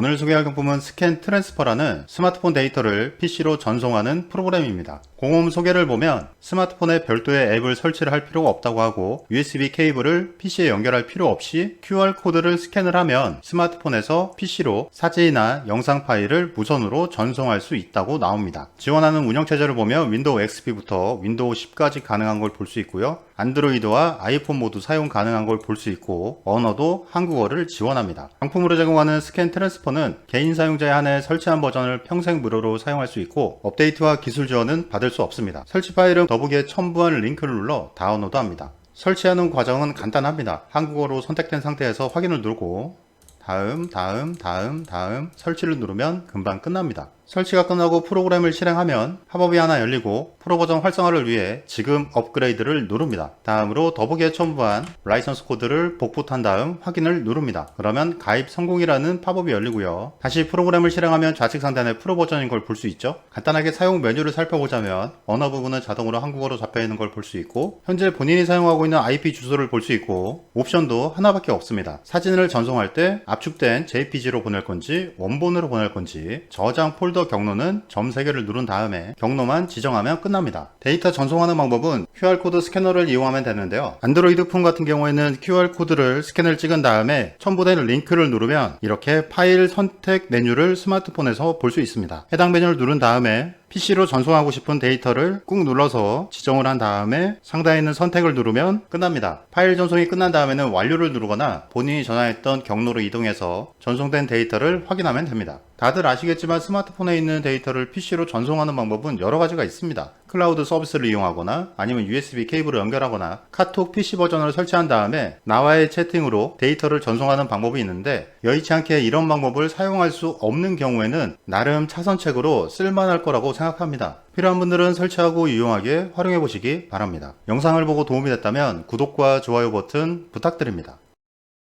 오늘 소개할 경품은 스캔 트랜스퍼라는 스마트폰 데이터를 PC로 전송하는 프로그램입니다. 공홈 소개를 보면 스마트폰에 별도의 앱을 설치를 할 필요가 없다고 하고 USB 케이블을 PC에 연결할 필요 없이 QR코드를 스캔을 하면 스마트폰에서 PC로 사진이나 영상 파일을 무선으로 전송할 수 있다고 나옵니다. 지원하는 운영체제를 보면 윈도우 XP부터 윈도우 10까지 가능한 걸 볼 수 있고요. 안드로이드와 아이폰 모두 사용 가능한 걸 볼 수 있고 언어도 한국어를 지원합니다. 상품으로 제공하는 스캔 트랜스퍼 는 개인 사용자에 한해 설치한 버전을 평생 무료로 사용할 수 있고 업데이트와 기술 지원은 받을 수 없습니다. 설치 파일은 더보기에 첨부한 링크를 눌러 다운로드합니다. 설치하는 과정은 간단합니다. 한국어로 선택된 상태에서 확인을 누르고 다음, 다음, 다음, 다음 설치를 누르면 금방 끝납니다. 설치가 끝나고 프로그램을 실행하면 팝업이 하나 열리고 프로 버전 활성화를 위해 지금 업그레이드를 누릅니다. 다음으로 더보기에 첨부한 라이선스 코드를 복붙한 다음 확인을 누릅니다. 그러면 가입 성공이라는 팝업이 열리고요. 다시 프로그램을 실행하면 좌측 상단에 프로 버전인 걸 볼 수 있죠. 간단하게 사용 메뉴를 살펴보자면 언어 부분은 자동으로 한국어로 잡혀 있는 걸 볼 수 있고 현재 본인이 사용하고 있는 IP 주소를 볼 수 있고 옵션도 하나밖에 없습니다. 사진을 전송할 때 압축된 JPG로 보낼 건지 원본으로 보낼 건지 저장 폴더 경로는 점 3개를 누른 다음에 경로만 지정하면 끝납니다. 데이터 전송하는 방법은 QR코드 스캐너를 이용하면 되는데요. 안드로이드 폰 같은 경우에는 QR코드를 스캔을 찍은 다음에 첨부된 링크를 누르면 이렇게 파일 선택 메뉴를 스마트폰에서 볼 수 있습니다. 해당 메뉴를 누른 다음에 PC로 전송하고 싶은 데이터를 꾹 눌러서 지정을 한 다음에 상단에 있는 선택을 누르면 끝납니다. 파일 전송이 끝난 다음에는 완료를 누르거나 본인이 전화했던 경로로 이동해서 전송된 데이터를 확인하면 됩니다. 다들 아시겠지만 스마트폰에 있는 데이터를 PC로 전송하는 방법은 여러 가지가 있습니다. 클라우드 서비스를 이용하거나 아니면 USB 케이블을 연결하거나 카톡 PC 버전을 설치한 다음에 나와의 채팅으로 데이터를 전송하는 방법이 있는데 여의치 않게 이런 방법을 사용할 수 없는 경우에는 나름 차선책으로 쓸만할 거라고 생각합니다. 필요한 분들은 설치하고 유용하게 활용해 보시기 바랍니다. 영상을 보고 도움이 됐다면 구독과 좋아요 버튼 부탁드립니다.